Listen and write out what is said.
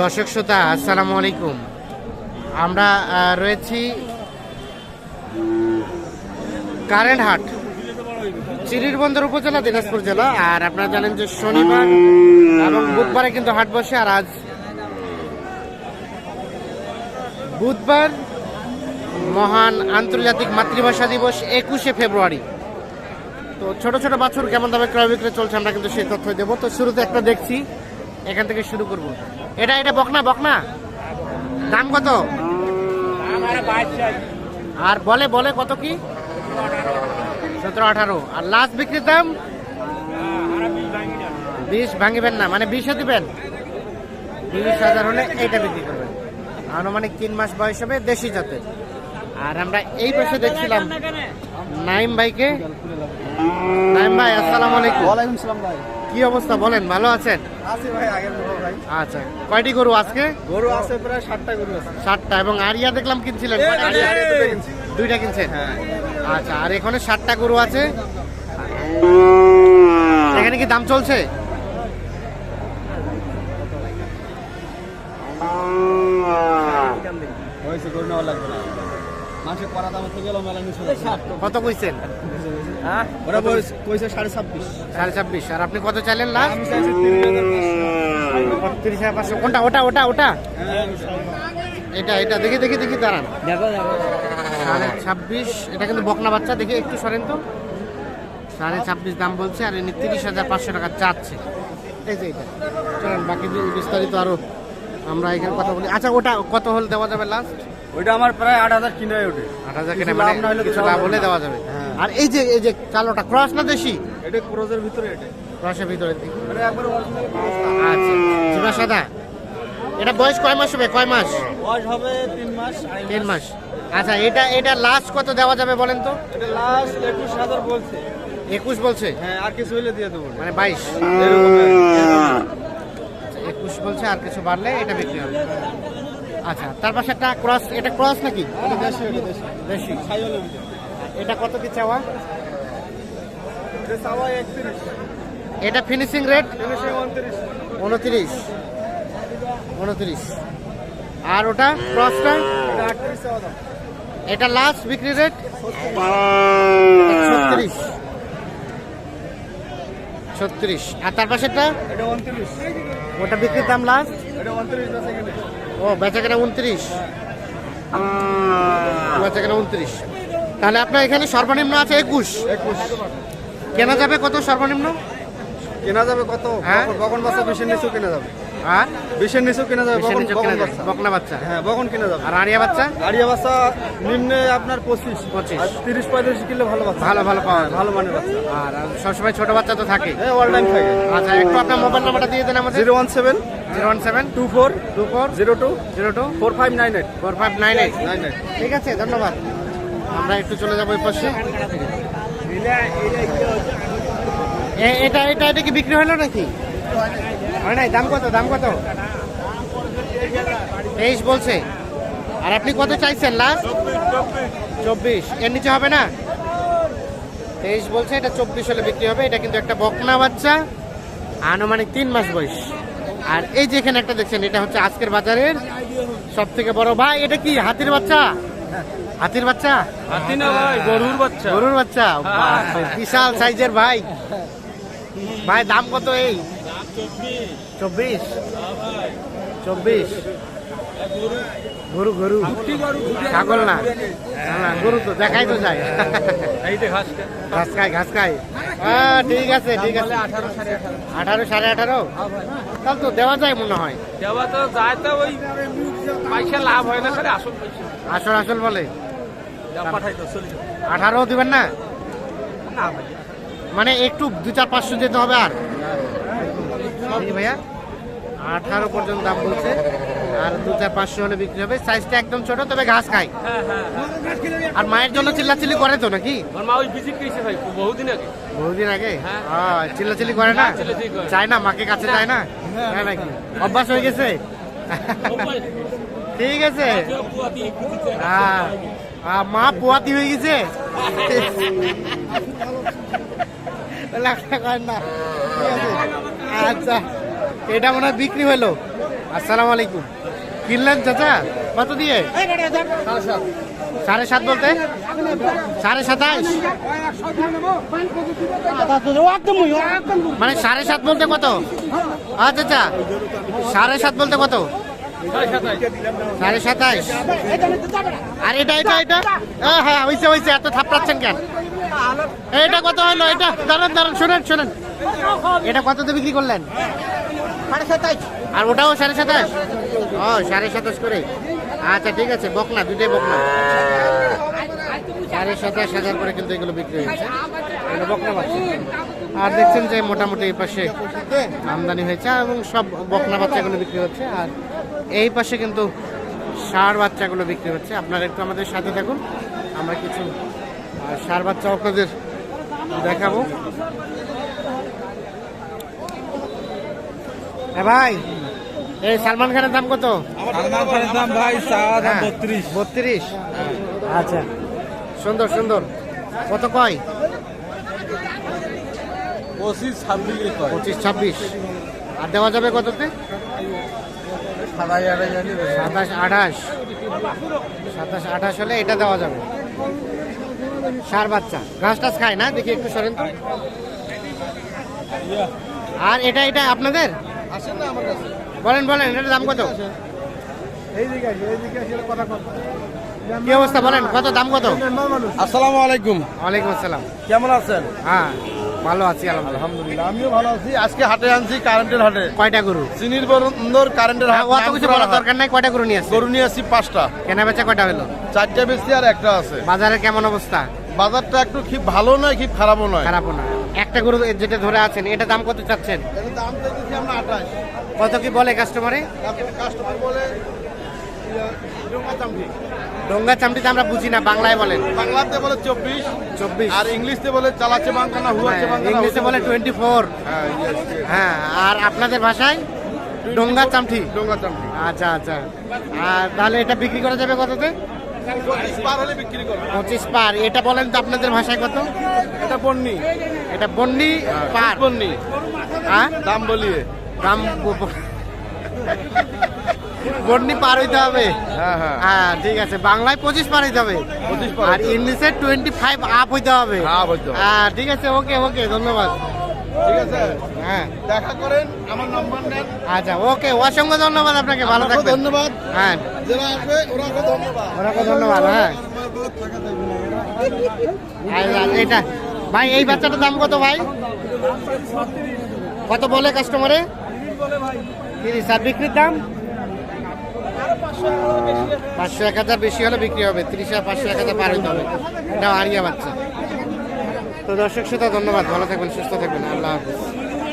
দর্শক শ্রোতা, আসসালামু আলাইকুম। আমরা রয়েছি কারেন্ট হাট চিরিরবন্দর উপজেলা, দিনাজপুর জেলা। আর আপনারা জানেন যে শনিবার এবং বুধবারে কিন্তু হাট বসে। আর আজ বুধবার মহান আন্তর্জাতিক মাতৃভাষা দিবস, একুশে ফেব্রুয়ারি। তো ছোট ছোট বাছুর কেমন দামে ক্রয় বিক্রয় চলছে, আমরা কিন্তু সেই তথ্য দেবো। তো শুরুতে একটা দেখছি। এখান থেকে শুরু করব। এটা এটা বকনা বকনা। দাম কত? আর বলে বলে কত কি? সতেরো আঠারো। আর লাস্ট বিক্রির দাম? বিশ, ভাঙিবেন না। মানে বিশে দিবেন? তিরিশ হাজার হলে এইটা বিক্রি করবেন। আনুমানিক তিন মাস বয়স হবে দেশি জাতের। আর আমরা এই পাশে দেখছিলাম নাইম ভাইকে। নাইম ভাই আসসালামু আলাইকুম। ওয়ালাইকুম সালাম ভাই। কি অবস্থা বলেন ভালো আছেন? আছে ভাই আগের ভাই। আচ্ছা কয়টি গরু আজকে? গরু আছে প্রায় ষাটটা গরু আছে। ষাটটা এবং আরিয়া দেখলাম কিনছিলেন। কিনছি। দুইটা কিনছেন? হ্যাঁ। আচ্ছা আর এখানে ষাটটা গরু আছে। এখানে কি দাম চলছে? হয়েছে গরু নেওয়া লাগবে না। মানুষের করা দাম থেকে গেল মেলা কত কইছেন? ওরা বয়স কইছে সাড়ে ছাব্বিশ। সাড়ে ছাব্বিশ। আর আপনি কত চাইলেন লাস্ট। তিরিশ হাজার পাঁচশো। কোনটা? ওটা ওটা ওটা? হ্যাঁ, এটা এটা। দেখি দেখি দেখি দাঁড়ান। দেখো দেখো। সাড়ে ছাব্বিশ। এটা কিন্তু বকনা বাচ্চা। দেখি একটু সরেন তো। সাড়ে ছাব্বিশ দাম বলছে আর এনে তিরিশ হাজার পাঁচশো টাকা চাচ্ছে। এই যে এটা। চলেন বাকি বিস্তারিত আরও আমরা এখানে কথা বলি। আচ্ছা ওটা কত হল দেওয়া যাবে লাস্ট? ওইটা আমার প্রায় আট হাজার কিনে ওঠে। আট হাজার কেনা লাভ মানে কিছু লাভ হলে দেওয়া যাবে। হ্যাঁ। আর এই যে এই যে কালোটা ক্রস না দেশি? এটা ক্রোজের ভিতরে এটা। ক্রসের ভিতরে মানে একবার না। আচ্ছা জিবা সাদা এটা বয়স কয় মাস হবে? কয় মাস? বয়স হবে তিন মাস তিন মাস। আচ্ছা এটা এটা লাস্ট কত দেওয়া যাবে বলেন তো? এটা লাস্ট একুশ হাজার বলছে। একুশ বলছে? হ্যাঁ আর কিছু হইলে দিয়ে দেবো। মানে বাইশ। একুশ বলছে আর কিছু বাড়লে এটা বিক্রি হবে। আচ্ছা তার পাশে একটা ক্রস এটা ক্রস নাকি? দেশি এটা কত কি চাওয়া? এটা ফিনিশিং রেট উনত্রিশ। উনত্রিশ। আর ওটা ক্রসটা এটা লাস্ট বিক্রি রেট ছত্রিশ। ছত্রিশ। আর তার পাশেরটা? ওটা বিক্রির দাম লাস্ট ও বেচা কেনা উনত্রিশ। উনত্রিশ। তাহলে আপনার এখানে সর্বনিম্ন আছে একুশ। একুশ। কেনা যাবে কত সর্বনিম্ন? কেনা যাবে কত? হ্যাঁ? বকন- বেশি বাচ্চা বিশের কেনা যাবে? আর বিশের নিচেও কেনা যাবে বেশি বকন নিচে কেনা যাবে বকনা বাচ্চা। হ্যাঁ বকন কেনা যাবে। আর আড়িয়া বাচ্চা? আড়িয়া বাচ্চা নিম্নে আপনার পঁচিশ। 25 আর তিরিশ পঁয়ত্রিশ কিলো ভালো বাচ্চা। ভালো ভালো পাওয়া ভালো মানের বাচ্চা। আর আর সবসময় ছোট বাচ্চা তো থাকে হ্যাঁ অল টাইম থাকে। আচ্ছা একটু আপনার মোবাইল নাম্বারটা দিয়ে দেন আমাদের। Zero one seven zero one seven two four two four zero two zero two four five nine eight. Four five nine eight. Nine eight. ঠিক আছে ধন্যবাদ। আমরা একটু চলে যাব এই পাশে। এটা এটা এটা কি বিক্রি হলো নাকি? হয় নাই দাম কত দাম কত? তেইশ বলছে। আর আপনি কত চাইছেন লাস্ট চব্বিশ। এর নিচে হবে না? তেইশ বলছে এটা চব্বিশ হলে বিক্রি হবে। এটা কিন্তু একটা বকনা বাচ্চা। আনুমানিক তিন মাস বয়স। আর এই যে এখানে একটা দেখছেন এটা হচ্ছে আজকের বাজারের সব থেকে বড়। ভাই এটা কি হাতির বাচ্চা? হাতির বাচ্চা? হাতি না ভাই গরুর বাচ্চা। গরুর বাচ্চা? বাপরে, বিশাল সাইজের ভাই। ভাই দাম কত এই? চব্বিশ। চব্বিশ। গরু গরু। ছাগল না। না, না গরু তো দেখাই তো যায়। ঘাস খায় ঘাস খায়। হ্যাঁ ঠিক আছে ঠিক আছে। আঠারো সাড়ে আঠারো। তাহলে তো দেওয়া যায় মনে হয়। দেওয়া তো যায় তো ওই পয়সা লাভ হয় না আসল আসল আসল বলে। আঠারো দিবেন না? মানে একটু দু চার পাঁচশো যেতে হবে আর। ভাইয়া। আঠারো পর্যন্ত দাম বলছে। আর দু চার পাঁচশো হলে বিক্রি হবে। সাইজটা একদম ছোট তবে ঘাস খায়। হ্যাঁ হ্যাঁ আর মায়ের জন্য চিল্লাচিল্লি করে তো নাকি? আমার মা ওই ভিজিট করেছে ভাই বহুদিন আগে। বহুদিন আগে? হ্যাঁ। চিল্লাচিল্লি করে না? চায় না মাকে কাছে যায় না? নাকি? অভ্যাস হয়ে গেছে? ঠিক আছে। হ্যাঁ। মা পোয়াতি হয়ে গেছে? লাখ টাকা না। ঠিক আছে? আচ্ছা এটা মনে হয় বিক্রি হলো। আসসালামু আলাইকুম। কিনলেন চাচা? কত দিয়ে? সাড়ে সাত বলতে? সাড়ে সাতাইশ মানে সাড়ে সাত বলতে কত? আচ্ছা আচ্ছা। সাড়ে সাত বলতে কত? সাড়ে সাতাইশ। আর এটা এটা এটা? হ্যাঁ হ্যাঁ হয়েছে হয়েছে এত থাপড়াচ্ছেন কেন? এটা কত হলো? এটা, দাঁড়ান দাঁড়ান, শোনেন শোনেন। এটা কততে বিক্রি করলেন? আর ওটাও সাড়ে সাতাশ ও, সাড়ে সাতাশ করে আচ্ছা ঠিক আছে, বকনা দুটাই বকনা। সাড়ে সাতাশ হাজার করে কিন্তু এগুলো বিক্রি হয়েছে। আর দেখছেন যে মোটামুটি এই পাশে আমদানি হয়েছে এবং সব বকনা বাচ্চাগুলো বিক্রি হচ্ছে। আর এই পাশে কিন্তু সার বাচ্চাগুলো বিক্রি হচ্ছে। আপনারা একটু আমাদের সাথে থাকুন। আমরা কিছু সার বাচ্চা আপনাদের দেখাবো। এ ভাই এই সালমান খানের দাম কত? দাম ভাই হ্যাঁ, বত্রিশ। আচ্ছা। সুন্দর সুন্দর। কত কয়? পঁচিশ ছাব্বিশ পঁচিশ ছাব্বিশ। আর দেওয়া যাবে কততে? সাতাশ আঠাশ সাতাশ আঠাশ। হলে এটা দেওয়া যাবে। সার বাচ্চা। ঘাস টাস খায় না? দেখি একটু সরেন তো। আর এটা এটা আপনাদের? বলেন বলেন এটার দাম কত? কি অবস্থা বলেন? কত দাম কত? আসসালামু আলাইকুম। ওয়ালাইকুম আসসালাম। কেমন আছেন? হ্যাঁ। ভালো আছি আলহামদুলিল্লাহ। আমিও ভালো আছি। আজকে হাটে আনছি কারেন্টের হাটে। কয়টা গরু? চিনির বন্দর কারেন্টের হাট হ্যাঁ, অত কিছু বলার দরকার নাই কয়টা গরু নিয়ে আসছে গরু নিয়ে আসছি পাঁচটা। কেনা বেচা কয়টা হলো? চারটা বেশি আর একটা আছে। বাজারে কেমন অবস্থা? বাজারটা একটু খুব ভালো নয় খুব খারাপও নয়। খারাপও না একটা গরু যেটা ধরে আছেন এটা দাম কত চাচ্ছেন? দাম চাইতেছি আমরা আঠাশ। কত কি বলে কাস্টমারে কাস্টমার বলে। ডোঙ্গা চামড়িতে আমরা বুঝি না বাংলায় বলেন। বাংলাতে বলে চব্বিশ চব্বিশ। আর ইংলিশে বলে চালাচ্ছে বাংলা হুয়াচ্ছে বাংলা ইংলিশে বলে টোয়েন্টি ফোর। হ্যাঁ। হ্যাঁ আর আপনাদের ভাষায় ডোঙ্গা চামঠি ডোঙা চামড়ি আচ্ছা আচ্ছা। আর তাহলে এটা বিক্রি করা যাবে কততে? পঁচিশ পার এটা বলেন তো আপনাদের ভাষায় কত? এটা বন্নি। এটা বন্ডি পার। বন্নি। হ্যাঁ? দাম বলিয়ে। দাম বন্ডি পার হইতে হবে। হ্যাঁ হ্যাঁ। হ্যাঁ ঠিক আছে। বাংলায় পঁচিশ পার হইতে হবে। পঁচিশ আর ইংলিশে টোয়েন্টি ফাইভ আপ হইতে হবে। হ্যাঁ ঠিক আছে ওকে ওকে ধন্যবাদ। ঠিক আছে। হ্যাঁ। দেখা করেন আমার নাম্বার নেন। আচ্ছা ওকে অসংখ্য ধন্যবাদ আপনাকে ভালো থাকবেন। ধন্যবাদ। হ্যাঁ। যারা আসবে ওরাকে ধন্যবাদ। ওনাকে ধন্যবাদ হ্যাঁ। এটা ভাই এই বাচ্চাটার দাম কত ভাই? কত বলে কাস্টমারে তিরিশ আর বিক্রির দাম? পাঁচশো এক হাজার বেশি হলে বিক্রি হবে, তিরিশ হাজার, পাঁচশো এক হাজার পার হবে। এটা আরিয়া বাচ্চা। তো দর্শক শ্রোতা, ধন্যবাদ। ভালো থাকবেন, সুস্থ থাকবেন। আল্লাহ হাফিজ।